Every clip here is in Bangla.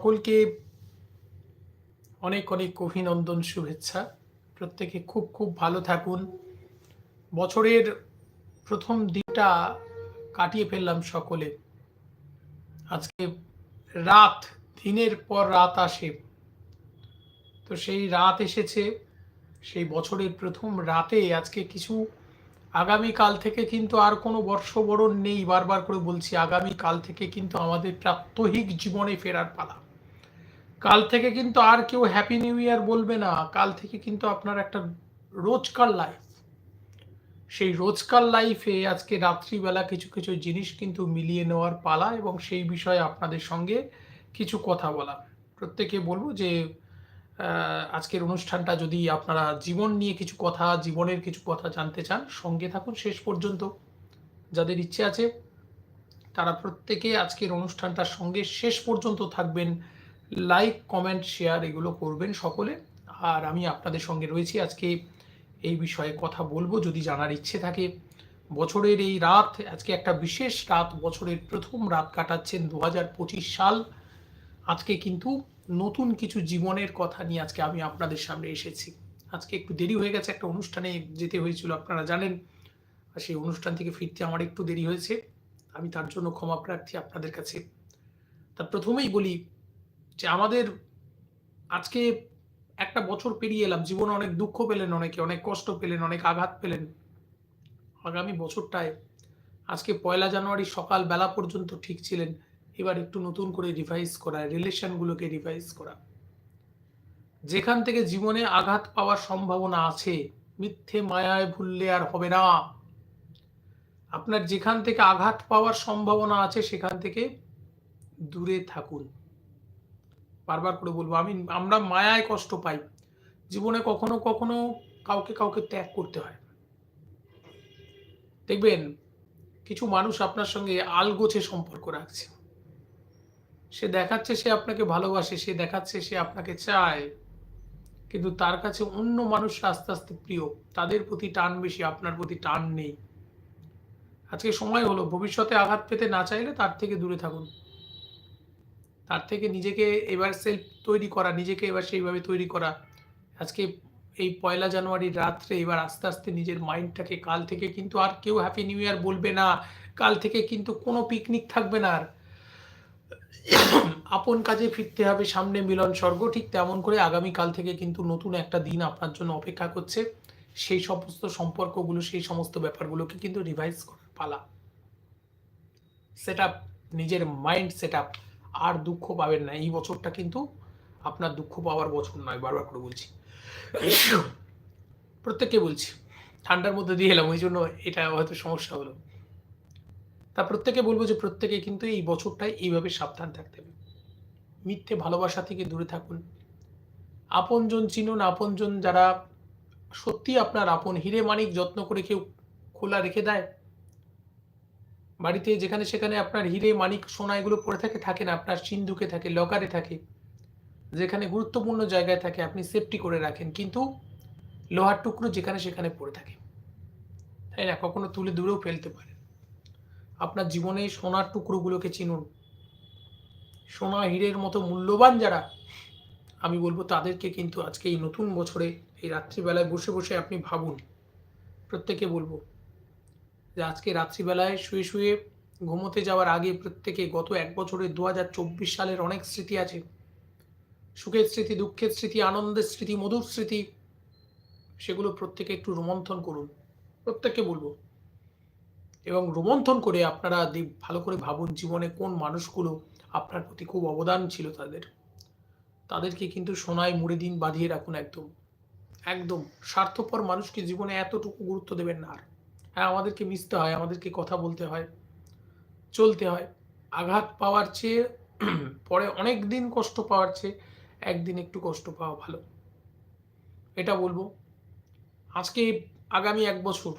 সকলকে অনেক অনেক অভিনন্দন, শুভেচ্ছা। প্রত্যেকে খুব খুব ভালো থাকুন। বছরের প্রথম দিনটা কাটিয়ে ফেললাম সকলে। আজকে রাত, দিনের পর রাত আসে। তো সেই রাত এসেছে, সেই বছরের প্রথম রাতে আজকে কিছু আগামী কাল থেকে কিন্তু আর কোনো বর্ষবরণ নেই। বারবার করে বলছি আগামী কাল থেকে কিন্তু আমাদের প্রাত্যহিক জীবনে ফেরার পালা। কাল থেকে কিন্তু আর কেউ হ্যাপি নিউ ইয়ার বলবে না। কাল থেকে কিন্তু আপনার একটা রোজকার লাইফ সেই রোজকার লাইফে আজকে রাত্রিবেলা কিছু কিছু জিনিস কিন্তু মিলিয়ে নেওয়ার পালা এবং সেই বিষয়ে আপনাদের সঙ্গে কিছু কথা বলা। প্রত্যেকে বলব যে আজকের অনুষ্ঠানটা যদি আপনারা জীবন নিয়ে কিছু কথা, জীবনের কিছু কথা জানতে চান, সঙ্গে থাকুন শেষ পর্যন্ত। যাদের ইচ্ছে আছে, তারা প্রত্যেকে আজকের অনুষ্ঠানটার সঙ্গে শেষ পর্যন্ত থাকবেন। লাইক কমেন্ট শেয়ার এগুলো করবেন সকলে। আর আমি আপনাদের সঙ্গে রয়েছি আজকে এই বিষয়ে কথা বলব। যদি জানার ইচ্ছে থাকে, বছরের এই রাত, আজকে একটা বিশেষ রাত, বছরের প্রথম রাত কাটাচ্ছেন দু পঁচিশ সাল। আজকে কিন্তু নতুন কিছু জীবনের কথা নিয়ে আজকে আমি আপনাদের সামনে এসেছি। আজকে একটু দেরি হয়ে গেছে, একটা অনুষ্ঠানে যেতে হয়েছিল, আপনারা জানেন। আর সেই অনুষ্ঠান থেকে ফিরতে আমার একটু দেরি হয়েছে। আমি তার জন্য ক্ষমা প্রার্থী আপনাদের কাছে। তা প্রথমেই বলি যে আমাদের আজকে একটা বছর পেরিয়ে এলাম, জীবনে অনেক দুঃখ পেলেন অনেকে, অনেক কষ্ট পেলেন, অনেক আঘাত পেলেন। আগামী বছরটায় আজকে পয়লা জানুয়ারি সকাল বেলা পর্যন্ত ঠিক ছিলেন, এবার একটু নতুন করে রিভাইজ করা রিলেশনগুলোকে রিভাইজ করা। যেখান থেকে জীবনে আঘাত পাওয়ার সম্ভাবনা আছে, মিথ্যে মায়ায় ভুললে আর হবে না। আপনার যেখান থেকে আঘাত পাওয়ার সম্ভাবনা আছে, সেখান থেকে দূরে থাকুন। বারবার করে বলব, আমি, আমরা মায়ায় কষ্ট পাই। জীবনে কখনো কখনো কাউকে কাউকে ত্যাগ করতে হয় দেখবেন, কিছু মানুষ আপনার সঙ্গে আলগোছে সম্পর্ক রাখছে। সে দেখাচ্ছে সে আপনাকে ভালোবাসে, সে দেখাচ্ছে সে আপনাকে চায়। কিন্তু তার কাছে অন্য মানুষ আস্তে আস্তে প্রিয়, তাদের প্রতি টান বেশি, আপনার প্রতি টান নেই। আজকে সময় হলো, ভবিষ্যতে আঘাত পেতে না চাইলে তার থেকে দূরে থাকুন। তার থেকে নিজেকে এবার সেলফ তৈরি করা, নিজেকে এবার সেইভাবে তৈরি করা। আজকে এই পয়লা জানুয়ারির রাত্রে এবার আস্তে আস্তে নিজের মাইন্ডটাকে কাল থেকে কিন্তু আর কেউ হ্যাপি নিউ ইয়ার বলবে না। কাল থেকে কিন্তু কোনো পিকনিক থাকবে না আর। আপন কাজে ফিরতে হবে, সামনে মিলন স্বর্গ, ঠিক তেমন করে আগামী কাল থেকে কিন্তু নতুন একটা দিন আপনার জন্য অপেক্ষা করছে। সেই সমস্ত সম্পর্কগুলো, সেই সমস্ত ব্যাপারগুলোকে কিন্তু রিভাইজ করার পালা। সেট আপ নিজের মাইন্ড সেট আপ আর দুঃখ পাবেন না। এই বছরটা কিন্তু আপনার দুঃখ পাওয়ার বছর নয়, বারবার করে বলছি। প্রত্যেককে বলছি, ঠান্ডার মধ্যে দিয়ে এলাম, ওই জন্য এটা হয়তো সমস্যা হলো। তা প্রত্যেকে বলব যে প্রত্যেকে কিন্তু এই বছরটায় এইভাবে সাবধান থাকতে হবে। মিথ্যে ভালোবাসা থেকে দূরে থাকুন। আপনজন চিনুন, আপনজন যারা সত্যি আপনার আপন হিরে মানিক যত্ন করে কেউ খোলা রেখে দেয় বাড়িতে যেখানে সেখানে আপনার হিরে, মানিক, সোনা এগুলো পড়ে থাকে থাকে না, আপনার সিন্ধুকে থাকে, লকারে থাকে, যেখানে গুরুত্বপূর্ণ জায়গায় থাকে, আপনি সেফটি করে রাখেন, কিন্তু লোহার টুকরো যেখানে সেখানে পড়ে থাকে। তাই না? কখনো তুলে দূরেও ফেলতে পারেন। আপনার জীবনে সোনার টুকরোগুলোকে চিনুন। সোনা, হীরের মতো মূল্যবান যারা, আমি বলব তাদেরকে কিন্তু আজকে এই নতুন বছরে, এই রাত্রিবেলায় বসে বসে আপনি ভাবুন। প্রত্যেকে বলব যে আজকে রাত্রিবেলায় শুয়ে শুয়ে ঘুমোতে যাওয়ার আগে প্রত্যেকে গত এক বছরের দু সালের অনেক স্মৃতি আছে। সুখের স্মৃতি, দুঃখের স্মৃতি, আনন্দের স্মৃতি, মধুর স্মৃতি, সেগুলো প্রত্যেকে একটু রোমন্থন করুন। প্রত্যেককে বলব। এবং রোমন্থন করে আপনারা ভালো করে ভাবুন জীবনে কোন মানুষগুলো আপনার প্রতি খুব অবদান ছিল তাদের। তাদেরকে কিন্তু সোনায় মুড়ে দিন বাঁধিয়ে রাখুন একদম। একদম। স্বার্থপর মানুষকে জীবনে এতটুকু গুরুত্ব দেবেন না আর। হ্যাঁ আমাদেরকে মিশতে হয়, আমাদেরকে কথা বলতে হয়, চলতে হয়। আঘাত পাওয়ার চেয়ে পরে অনেক দিন কষ্ট পাওয়ার চেয়ে একদিন একটু কষ্ট পাওয়া ভালো। এটা বলব। আজকে, আগামী এক বছর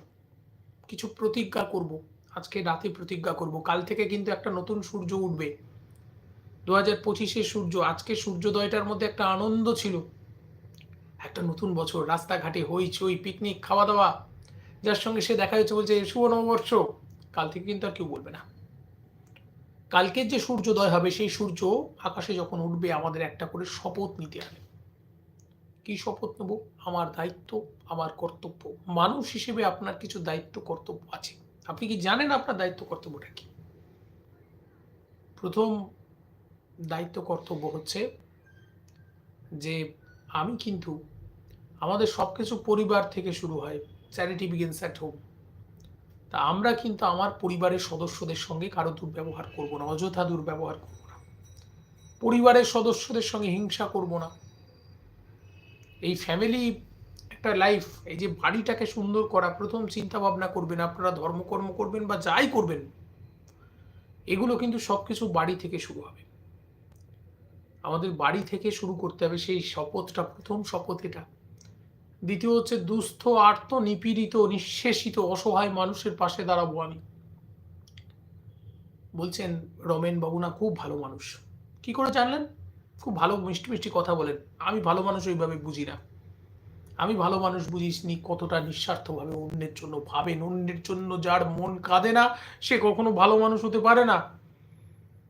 কিছু প্রতিজ্ঞা করব। আজকে রাতে প্রতিজ্ঞা করব। কাল থেকে কিন্তু একটা নতুন সূর্য উঠবে। দু হাজার পঁচিশের সূর্য, আজকে সূর্যোদয়টার মধ্যে একটা আনন্দ ছিল। একটা নতুন বছর, রাস্তাঘাটে হইচই পিকনিক খাওয়া দাওয়া। যার সঙ্গে সে দেখা যাচ্ছে বলছে শুভ নববর্ষ। কাল থেকে কিন্তু আর কেউ বলবে না। কালকের যে সূর্যোদয় হবে, সেই সূর্য আকাশে যখন উঠবে, আমাদের একটা করে শপথ নিতে হবে। কি শপথ নেব? আমার দায়িত্ব, আমার কর্তব্য। মানুষ হিসেবে আপনার কিছু দায়িত্ব, কর্তব্য আছে। আপনি কি জানেন আপনার দায়িত্ব, কর্তব্যটা কি? প্রথম দায়িত্ব, কর্তব্য হচ্ছে যে, আমি কিন্তু আমাদের সব কিছু পরিবার থেকে শুরু হয়। চ্যারিটি বিগিনস অ্যাট হোম তা আমরা কিন্তু আমার পরিবারের সদস্যদের সঙ্গে কারও দুর্ব্যবহার করব না, অযথা দুর্ব্যবহার করব না। পরিবারের সদস্যদের সঙ্গে হিংসা করব না। এই ফ্যামিলি একটা লাইফ এই যে বাড়িটাকে সুন্দর করা, প্রথম চিন্তা ভাবনা করবেন, আপনারা ধর্মকর্ম করবেন বা যাই করবেন, এগুলো কিন্তু সব কিছু বাড়ি থেকে শুরু হবে। আমাদের বাড়ি থেকে শুরু করতে হবে, সেই শপথটা, প্রথম শপথ এটা। দ্বিতীয় হচ্ছে, দুস্থ, আর্ত, নিপীড়িত, নিঃশেষিত, অসহায় মানুষের পাশে দাঁড়াবো আমি। বলছেন রমেন বাবু, না, খুব ভালো মানুষ। কি করে জানলেন? খুব ভালো মিষ্টি মিষ্টি কথা বলেন। আমি ভালো মানুষ ওইভাবে বুঝি না। আমি ভালো মানুষ বুঝিসনি কতটা নিঃস্বার্থভাবে অন্যের জন্য ভাবেন। অন্যের জন্য যার মন কাঁদে না, সে কখনো ভালো মানুষ হতে পারে না।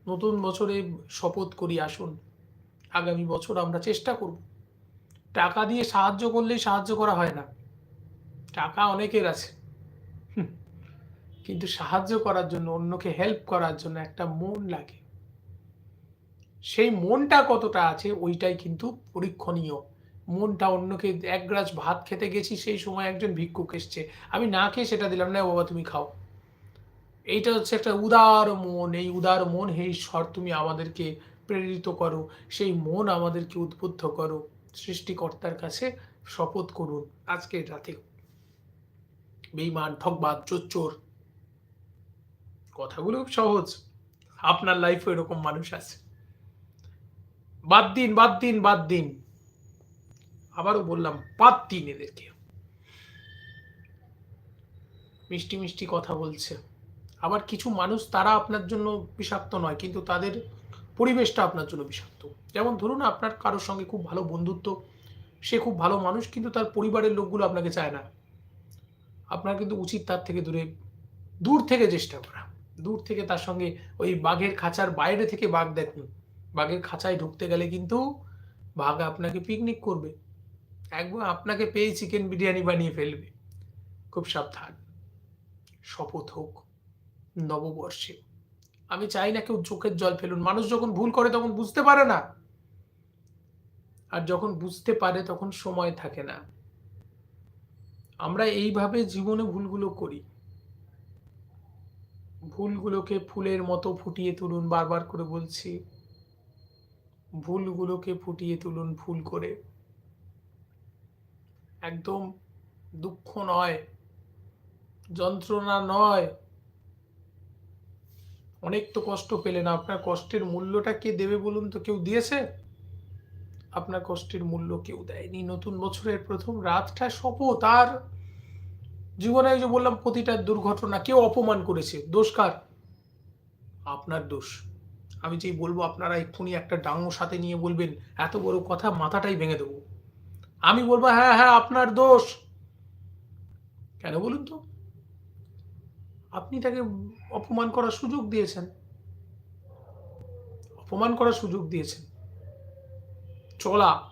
নতুন বছরে শপথ করি, আসুন। আগামী বছর আমরা চেষ্টা করব। টাকা দিয়ে সাহায্য করলেই সাহায্য করা হয় না। টাকা অনেকের আছে। কিন্তু সাহায্য করার জন্য, অন্যকে হেল্প করার জন্য একটা মন লাগে। সেই মনটা কতটা আছে, ওইটাই কিন্তু পরীক্ষণীয়। মনটা অন্যকে এক গ্লাস ভাত খেতে গেছি, সেই সময় একজন ভিক্ষুক এসছে। আমি না খেয়ে সেটা দিলাম না বাবা, তুমি খাও। এইটা হচ্ছে একটা উদার মন। এই উদার মন, হে ঈশ্বর, তুমি আমাদেরকে প্রেরিত করো। সেই মন আমাদেরকে উদ্বুদ্ধ করো। সৃষ্টিকর্তার কাছে শপথ করুন। আজকের রাতে বেইমান ঠকবাদ চোর কথাগুলো খুব সহজ। আপনার লাইফে এরকম মানুষ আছে। বাদ দিন বাদ দিন বাদ দিন। আবারও বললাম, বাদ দিন এদেরকে। মিষ্টি মিষ্টি কথা বলছে। আবার কিছু মানুষ তারা আপনার জন্য বিষাক্ত নয়, কিন্তু তাদের পরিবেশটা আপনার জন্য বিষাক্ত। যেমন ধরুন আপনার কারোর সঙ্গে খুব ভালো বন্ধুত্ব, সে খুব ভালো মানুষ, কিন্তু তার পরিবারের লোকগুলো আপনাকে চায় না। আপনার কিন্তু উচিত তার থেকে দূরে, দূর থেকে চেষ্টা করা। দূর থেকে তার সঙ্গে ওই বাঘের খাঁচার বাইরে থেকে বাঘ দেখুন। বাঘের খাঁচায় ঢুকতে গেলে কিন্তু বাঘ আপনাকে পিকনিক করবে। একবার আপনাকে পেয়ে চিকেন বিরিয়ানি বানিয়ে ফেলবে। খুব সাবধান। শপথ হোক, নববর্ষে। আমি চাই না কেউ চোখের জল ফেলুন। মানুষ যখন ভুল করে তখন বুঝতে পারে না। আর যখন বুঝতে পারে তখন সময় থাকে না। আমরা এইভাবে জীবনে ভুলগুলো করি। ভুলগুলোকে ফুলের মতো ফুটিয়ে তুলুন, বারবার করে বলছি। ভুলগুলোকে ফুটিয়ে তুলুন ভুল করে। একদম দুঃখ নয়, যন্ত্রণা নয় অনেক তো কষ্ট পেলেন, আপনার কষ্টের মূল্যটা কে দেবে বলুন তো? কেউ দিয়েছে? আপনার কষ্টের মূল্য কেউ দেয়নি। নতুন বছরের প্রথম রাতটা শপথ, আর জীবনে যে বললাম, প্রতিটা দুর্ঘটনা কেউ অপমান করেছে। দোষ কার? আপনার দোষ। আমি যেই বলব, আপনারা এক্ষুনি একটা ডাঙো সাথে নিয়ে বলবেন, এত বড় কথা মাথাটাই ভেঙে দেবো। আমি বলব হ্যাঁ হ্যাঁ আপনার দোষ। কেন বলুন তো? আপনি তাকে অপমান করার সুযোগ দিয়েছেন। অপমান করার সুযোগ দিয়েছেন। চলা,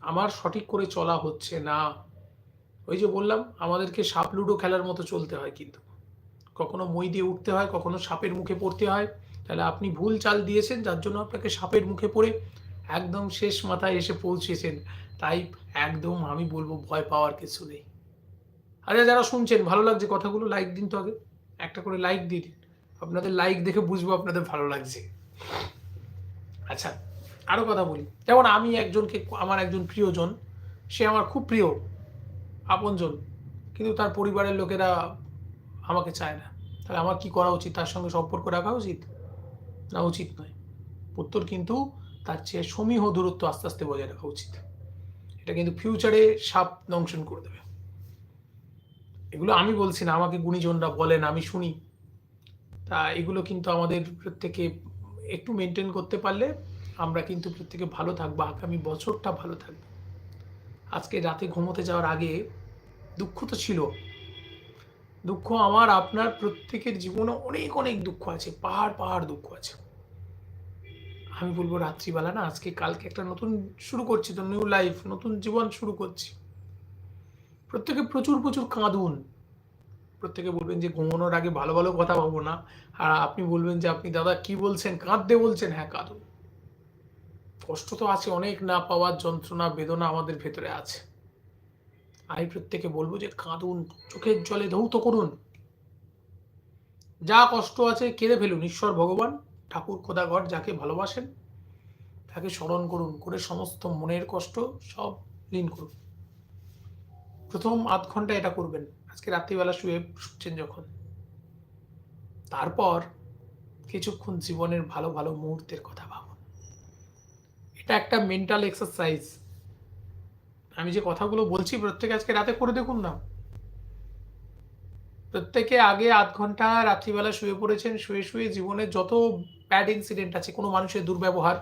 আমার সঠিক করে চলা হচ্ছে না। ওই যে বললাম, আমাদেরকে সাপ লুডো খেলার মতো চলতে হয় কিন্তু। কখনো মই দিয়ে উঠতে হয়, কখনো সাপের মুখে পড়তে হয়। তাহলে আপনি ভুল চাল দিয়েছেন, যার জন্য আপনাকে সাপের মুখে পড়ে একদম শেষ মাথায় এসে পৌঁছেছেন। তাই একদম আমি বলব, ভয় পাওয়ার কিছু নেই। আচ্ছা যারা শুনছেন, ভালো লাগছে কথাগুলো লাইক দিন তো আগে। একটা করে লাইক দিন। আপনাদের লাইক দেখে বুঝব আপনাদের ভালো লাগছে। আচ্ছা আরও কথা বলি। যেমন আমি একজনকে, আমার একজন প্রিয়জন, সে আমার খুব প্রিয়, আপনজন, কিন্তু তার পরিবারের লোকেরা আমাকে চায় না। তাহলে আমার কি করা উচিত? তার সঙ্গে সম্পর্ক রাখা উচিত? না উচিত নয়। উত্তর কিন্তু তার চেয়ে সমীহ দূরত্ব আস্তে আস্তে বজায় রাখা উচিত। এটা কিন্তু ফিউচারে সাপ দংশন করে দেবে। এগুলো আমি বলছি না, আমাকে গুণীজনরা বলেন, আমি শুনি। তা এগুলো কিন্তু আমাদের প্রত্যেকে একটু মেনটেন করতে পারলে আমরা কিন্তু প্রত্যেকে ভালো থাকব, আগামী বছরটা ভালো থাকবে। আজকে রাতে ঘুমোতে যাওয়ার আগে দুঃখ তো ছিল। দুঃখ আমার, আপনার প্রত্যেকের জীবনে অনেক অনেক দুঃখ আছে, পাহাড় পাহাড় দুঃখ আছে। আমি বলব রাত্রিবেলা না, আজকে কালকে একটা নতুন শুরু করছি, তো নিউ লাইফ নতুন জীবন শুরু করছি। প্রত্যেকে প্রচুর প্রচুর কাঁদুন। প্রত্যেকে বলবেন যে, ঘুমানোর আগে ভালো ভালো কথা ভাবো না। আর আপনি বলবেন যে, আপনি দাদা কি বলছেন? কাঁদতে বলছেন? হ্যাঁ কাঁদুন। কষ্ট তো আছে অনেক, না পাওয়ার যন্ত্রণা, বেদনা আমাদের ভেতরে আছে। আমি প্রত্যেকে বলব যে, কাঁদুন, চোখের জলে ধৌত করুন। যা কষ্ট আছে কেঁদে ফেলুন। ঈশ্বর ভগবান, ঠাকুর খোদাগর যাকে ভালোবাসেন, তাকে স্মরণ করুন। করে সমস্ত মনের কষ্ট সব লীন করুন। প্রথম আধ ঘণ্টা এটা করবেন। আজকে রাত্রিবেলা শুয়ে শুচ্ছেন যখন। তারপর কিছুক্ষণ জীবনের ভালো ভালো মুহূর্তের কথা ভাবুন। এটা একটা মেন্টাল এক্সারসাইজ আমি যে কথাগুলো বলছি প্রত্যেকে আজকে রাতে করে দেখুন না। প্রত্যেকে আগে আধ ঘণ্টা রাত্রিবেলা শুয়ে পড়েছেন, শুয়ে শুয়ে জীবনের যত ব্যাড ইনসিডেন্ট আছে, কোনো মানুষের দুর্ব্যবহার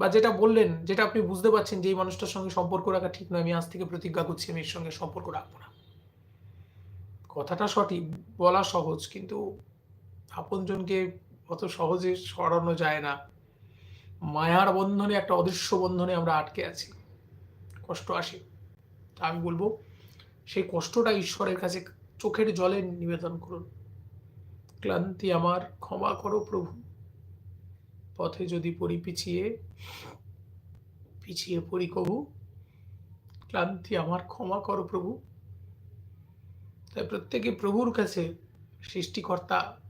বা যেটা বললেন, যেটা আপনি বুঝতে পারছেন যে এই মানুষটার সঙ্গে সম্পর্ক রাখা ঠিক নয়, আমি আজ থেকে প্রতিজ্ঞা করছি আমি এর সঙ্গে সম্পর্ক রাখব না। কথাটা সঠিক, বলা সহজ, কিন্তু আপনজনকে অত সহজে সরানো যায় না। মায়ার বন্ধনে, একটা অদৃশ্য বন্ধনে আমরা আটকে আছি। কষ্ট আসে। তা আমি বলব, সেই কষ্টটা ঈশ্বরের কাছে চোখের জলে নিবেদন করুন। ক্লান্তি আমার, ক্ষমা করো প্রভু। পথে যদি পড়ি পিছিয়ে পিছিয়ে পড়ি কবু। ক্লান্তি আমার ক্ষমা করো প্রভু। তাই প্রত্যেকে প্রভুর কাছে সৃষ্টিকর্তা,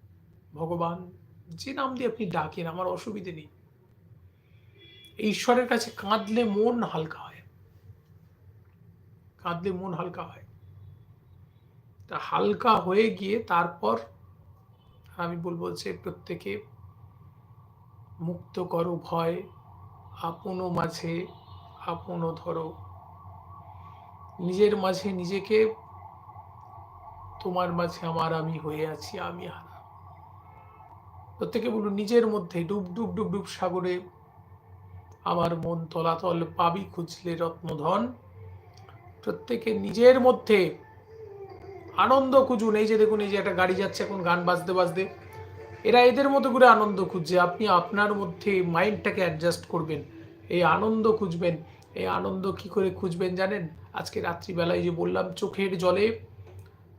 ভগবান, যে নাম দিয়ে আপনি ডাকেন, আমার অসুবিধে নেই। ঈশ্বরের কাছে কাঁদলে মন হালকা হয়। কাঁদলে মন হালকা হয়। তা হালকা হয়ে গিয়ে তারপর আমি বলব যে প্রত্যেকে মুক্ত করো ভয় আপনো মাঝে আপনো ধরো নিজের মাঝে নিজেকে, তোমার মাঝে আমার আমি হয়ে আছি, আমি হারা। প্রত্যেকে বলুন, নিজের মধ্যে ডুব ডুব ডুব ডুব সাগরে আমার মন তলাতল পাবি খুঁজলে রত্নধন। প্রত্যেকে নিজের মধ্যে আনন্দ খুঁজুন। এই যে দেখুন, এই যে একটা গাড়ি যাচ্ছে, এখন গান বাজতে বাজতে। এরা এদের মতো করে আনন্দ খুঁজছে। আপনি আপনার মধ্যে মাইন্ডটাকে অ্যাডজাস্ট করবেন। এই আনন্দ খুঁজবেন। এই আনন্দ কি করে খুঁজবেন জানেন? আজকে রাত্রিবেলায় যে বললাম, চোখের জলে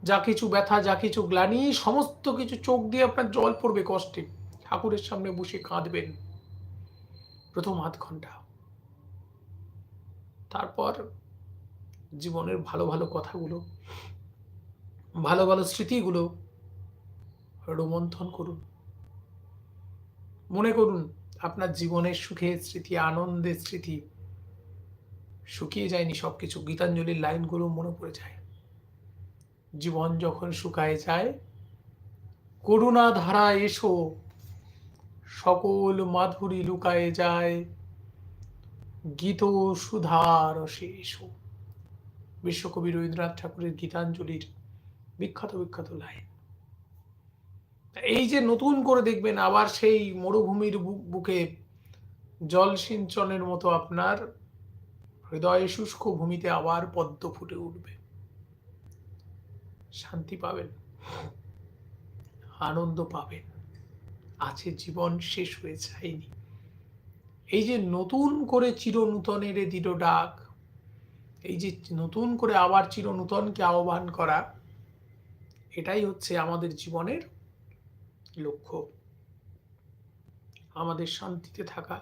যা কিছু ব্যথা, যা কিছু গ্লানি, সমস্ত কিছু চোখ দিয়ে আপনার জল পড়বে কষ্টে। ঠাকুরের সামনে বসে কাঁদবেন। প্রথম আধ ঘণ্টা। তারপর জীবনের ভালো ভালো কথাগুলো, ভালো ভালো স্মৃতিগুলো রোমন্থন করুন। মনে করুন, আপনার জীবনের সুখের স্মৃতি, আনন্দের স্মৃতি শুকিয়ে যায়নি সব কিছু গীতাঞ্জলির লাইনগুলো মনে পড়ে যায়। জীবন যখন শুকায় যায় করুণা ধারা এসো, সকল মাধুরী লুকায়ে যায়, গীত সুধার এসো। বিশ্বকবি রবীন্দ্রনাথ ঠাকুরের গীতাঞ্জলির বিখ্যাত বিখ্যাত লাইন। এই যে নতুন করে দেখবেন আবার সেই মরুভূমির বুকে জল সিঞ্চনের মতো আপনার হৃদয়ে শুষ্ক ভূমিতে আবার পদ্ম ফুটে উঠবে। শান্তি পাবেন, আনন্দ পাবেন। আছে জীবন শেষ হয়ে যায়নি। এই যে নতুন করে চিরনূতনের দৃঢ় ডাক, এই যে নতুন করে আবার চিরনূতনকে আহ্বান করা, এটাই হচ্ছে আমাদের জীবনের লক্ষ্য। আমাদের শান্তিতে থাকা,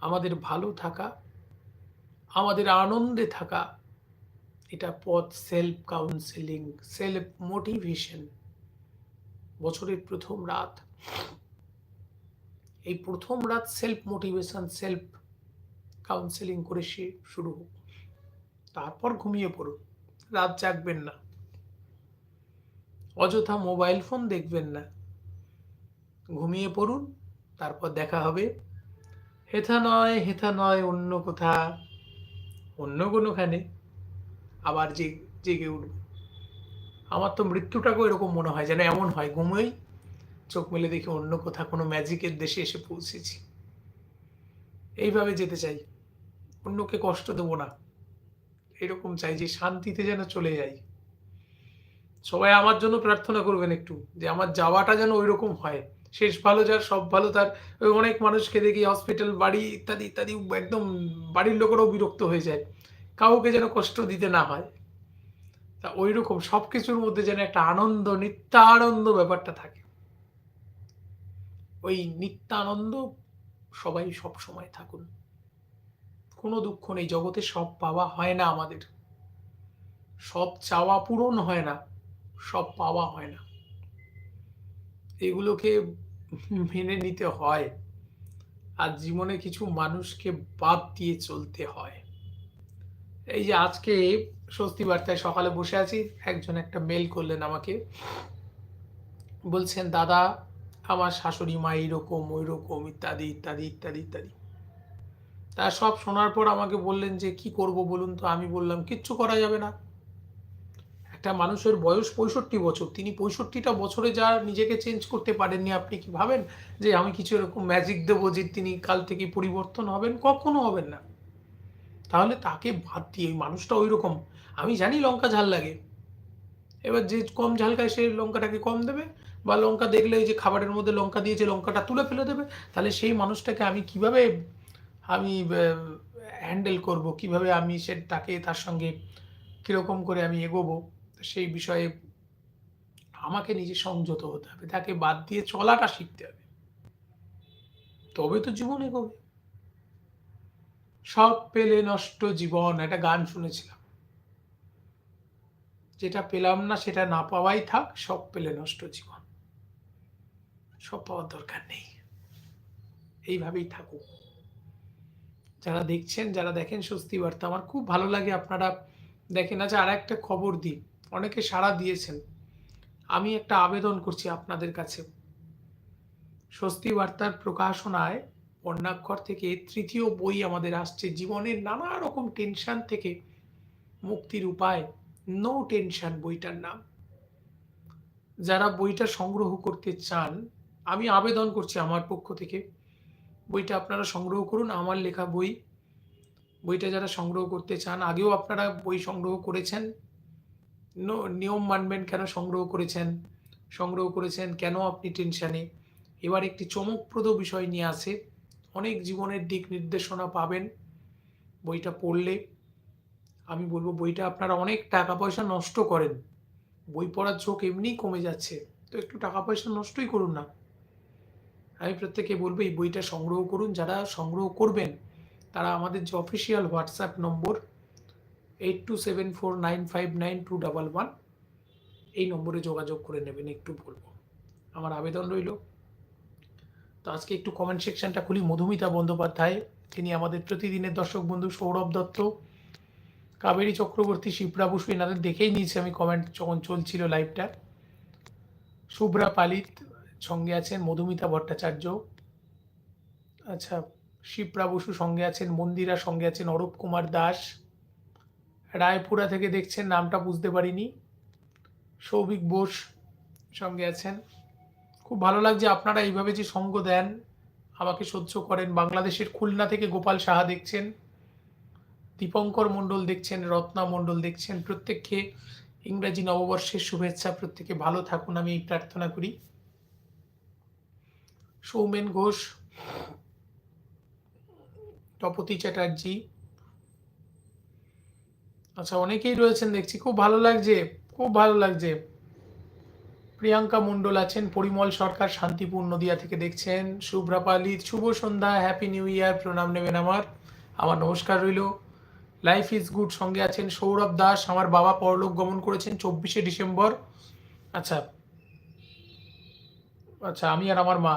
আমাদের ভালো থাকা, আমাদের আনন্দে থাকা, এটা পথ সেলফ কাউন্সেলিং সেলফ মোটিভেশন বছরের প্রথম রাত। এই প্রথম রাত সেলফ মোটিভেশন সেলফ কাউন্সেলিং করে সে শুরু হোক। তারপর ঘুমিয়ে পড়ুন। রাত জাগবেন না। অযথা মোবাইল ফোন দেখবেন না। ঘুমিয়ে পড়ুন, তারপর দেখা হবে। হেথা নয় হেথা নয় অন্য কোথা, অন্য কোনোখানে। আবার যে জেগে উঠব। আমার তো মৃত্যুটাকেও এরকম মনে হয় যেন এমন হয়, ঘুমোই। চোখ মেলে দেখি অন্য কোথা কোনো ম্যাজিকের দেশে এসে পৌঁছেছি। এইভাবে যেতে চাই। অন্যকে কষ্ট দেবো না। এরকম চাই যে শান্তিতে যেন চলে যাই। সবাই আমার জন্য প্রার্থনা করবেন একটু, যে আমার যাওয়াটা যেন ওই রকম হয়। শেষ ভালো, যার সব ভালো, তার ওই অনেক মানুষকে দেখি হসপিটাল বাড়ি ইত্যাদি ইত্যাদি, একদম বাড়ির লোকেরাও বিরক্ত হয়ে যায়। কাউকে যেন কষ্ট দিতে না হয়। তা ওই রকম সব কিছুর মধ্যে যেন একটা আনন্দ, নিত্যানন্দ ব্যাপারটা থাকে। ওই নিত্যানন্দ সবাই সব সময় থাকুন। কোনো দুঃখ নেই, জগতে সব পাওয়া হয় না আমাদের। সব চাওয়া পূরণ হয় না, সব পাওয়া হয় না। এগুলোকে মেনে নিতে হয়। আর জীবনে কিছু মানুষকে বাদ দিয়ে চলতে হয়। এই যে আজকে স্বস্তি বার্তায় সকালে বসে আছি, একজন একটা মেল করলেন আমাকে। বলছেন, দাদা, আমার শাশুড়ি মা এইরকম ওই রকম ইত্যাদি ইত্যাদি ইত্যাদি ইত্যাদি। তা সব শোনার পর আমাকে বললেন যে, কি করব বলুন তো? আমি বললাম, কিচ্ছু করা যাবে না। একটা মানুষের বয়স পঁয়ষট্টি বছর। তিনি পঁয়ষট্টিটা বছরে যা নিজেকে চেঞ্জ করতে পারেননি, আপনি কি ভাবেন? যে আমি কিছু এরকম ম্যাজিক দেবো যে তিনি কাল থেকে পরিবর্তন হবেন? কখনো হবেন না। তাহলে তাকে বাদ দিয়ে ওই মানুষটা ওই রকম আমি জানি লঙ্কা ঝাল লাগে। এবার যে কম ঝাল খায় সে লঙ্কাটাকে কম দেবে বা লঙ্কা দেখলে ওই যে খাবারের মধ্যে লঙ্কা দিয়েছে লঙ্কাটা তুলে ফেলে দেবে, তাহলে সেই মানুষটাকে আমি কীভাবে আমি হ্যান্ডেল করব? কীভাবে আমি সে, তাকে তার সঙ্গে কীরকম করে আমি এগোবো? সেই বিষয়ে আমাকে নিজে সংযত হতে হবে, তাকে বাদ দিয়ে চলাটা শিখতে হবে। তবে তো জীবন এগোবে সব পেলে নষ্ট জীবন, একটা গান শুনেছিলাম। যেটা পেলাম না সেটা না পাওয়াই থাক, সব পেলে নষ্ট জীবন। সব পাওয়ার দরকার নেই। এইভাবেই থাকুক। যারা দেখছেন, যারা দেখেন স্বস্তি বার্তা আমার খুব ভালো লাগে আপনারা দেখেন। আচ্ছা আর একটা খবর দিই। অনেকে সাড়া দিয়েছেন। আমি একটা আবেদন করছি আপনাদের কাছে। স্বস্তি বার্তার প্রকাশনায় বর্ণাক্ষর থেকে তৃতীয় বই আমাদের আসছে। জীবনের নানা রকম টেনশন থেকে মুক্তির উপায় নো টেনশন বইটার নাম। যারা বইটা সংগ্রহ করতে চান, আমি আবেদন করছি আমার পক্ষ থেকে। বইটা আপনারা সংগ্রহ করুন, আমার লেখা বই। বইটা যারা সংগ্রহ করতে চান, আগেও আপনারা বই সংগ্রহ করেছেন। নিয়ম মানবেন কেন সংগ্রহ করেছেন? সংগ্রহ করেছেন কেন আপনি টেনশানে? এবার একটি চমকপ্রদ বিষয় নিয়ে আসে অনেক জীবনের দিক নির্দেশনা পাবেন বইটা পড়লে। আমি বলব বইটা আপনারা অনেক টাকা পয়সা নষ্ট করেন। বই পড়ার ঝোঁক এমনিই কমে যাচ্ছে। তো একটু টাকা পয়সা নষ্টই করুন না। আমি প্রত্যেকে বলব, এই বইটা সংগ্রহ করুন। যারা সংগ্রহ করবেন, তারা আমাদের যে official WhatsApp number eight two seven four nine five nine two double one এই নম্বরে যোগাযোগ করে নেবেন, একটু বলব। আমার আবেদন রইল। তো আজকে একটু কমেন্ট সেকশনটা খুলি। মধুমিতা বন্দ্যোপাধ্যায়, তিনি আমাদের প্রতিদিনের দর্শক বন্ধু সৌরভ দত্ত, কাবেরী চক্রবর্তী শিবরা বসু এনাদের দেখেই নিয়েছি আমি কমেন্ট যখন চলছিল লাইভটা শুভ্রা পালিত সঙ্গে আছেন মধুমিতা ভট্টাচার্য। আচ্ছা শিবরা বসু সঙ্গে আছেন মন্দিরা, সঙ্গে আছেন অরূপ কুমার দাস। রায়পুরা থেকে দেখছেন, নামটা বুঝতে পারিনি। সৌভিক বোস সঙ্গে আছেন। খুব ভালো লাগছে আপনারা এইভাবে যে সঙ্গ দেন, আমাকে সহ্য করেন। বাংলাদেশের খুলনা থেকে গোপাল সাহা দেখছেন, দীপঙ্কর মণ্ডল দেখছেন, রত্না মণ্ডল দেখছেন। প্রত্যেককে ইংরাজি নববর্ষের শুভেচ্ছা, প্রত্যেকে ভালো থাকুন, আমি এই প্রার্থনা করি। সৌমেন ঘোষ, তপতি চ্যাটার্জি আচ্ছা অনেকেই রয়েছেন দেখছি, খুব ভালো লাগছে, খুব ভালো লাগছে। প্রিয়াঙ্কা মণ্ডল আছেন, পরিমল সরকার, শান্তিপুর নদিয়া থেকে দেখছেন। শুভ্রা পালিত শুভ সন্ধ্যা হ্যাপি নিউ ইয়ার প্রণাম নেবেন আমার। আমার নমস্কার রইল। লাইফ ইজ গুড সঙ্গে আছেন সৌরভ দাস, আমার বাবা পরলোক গমন করেছেন চব্বিশে ডিসেম্বর। আচ্ছা আচ্ছা আমি আর আমার মা।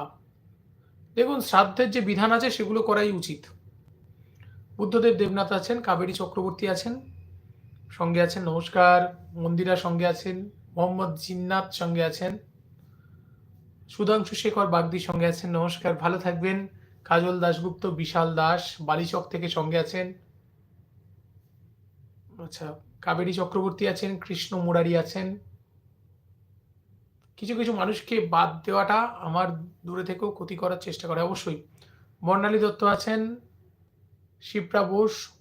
দেখুন, শ্রাদ্ধের যে বিধান আছে সেগুলো করাই উচিত। বুদ্ধদেব দেবনাথ আছেন, কাবেরী চক্রবর্তী আছেন। সঙ্গে আছেন, নমস্কার, মন্দিরা সঙ্গে আছেন, মোহাম্মদ জিন্নাত সঙ্গে আছেন, সুধাংশু শেখর বাগদি সঙ্গে আছেন, নমস্কার, ভালো থাকবেন। কাজল দাশগুপ্ত, বিশাল দাস, বালিচক থেকে সঙ্গে আছেন। আচ্ছা কাবেরী চক্রবর্তী আছেন, কৃষ্ণ মুরারি আছেন। কিছু কিছু মানুষকে বাদ দেওয়াটা আমার দূরে থেকেও ক্ষতি করার চেষ্টা করে, অবশ্যই। বর্ণালী দত্ত আছেন শিপ্রা বোস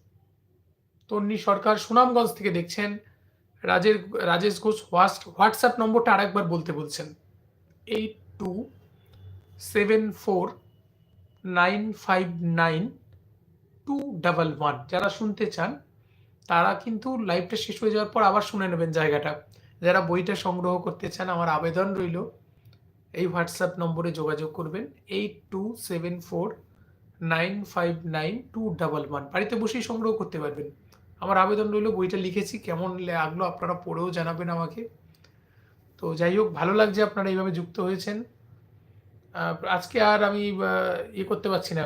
তন্নি সরকার সুনামগঞ্জ থেকে দেখছেন। রাজের, রাজেশ ঘোষ হোয়াটসঅ্যাপ নম্বরটা আরেকবার বলতে বলছেন। Eight two seven four nine five nine two double one. যারা শুনতে চান, তারা কিন্তু লাইভটা শেষ হয়ে যাওয়ার পর আবার শুনে নেবেন জায়গাটা। যারা বইটা সংগ্রহ করতে চান, আমার আবেদন রইল। এই হোয়াটসঅ্যাপ নম্বরে যোগাযোগ করবেন। Eight two seven four nine five nine two double one. বাড়িতে বসেই সংগ্রহ করতে পারবেন। আমার আবেদন রইল, বইটা লিখেছি, কেমন লাগল আপনারা পড়েও জানাবেন আমাকে। তো যাই হোক, ভালো লাগছে আপনারা এইভাবে যুক্ত হয়েছেন। আজকে আর আমি ইয়ে করতে পারছি না,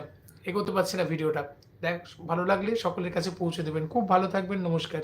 এ করতে পারছি না ভিডিওটা। দেখ, ভালো লাগলে সকলের কাছে পৌঁছে দেবেন। খুব ভালো থাকবেন, নমস্কার।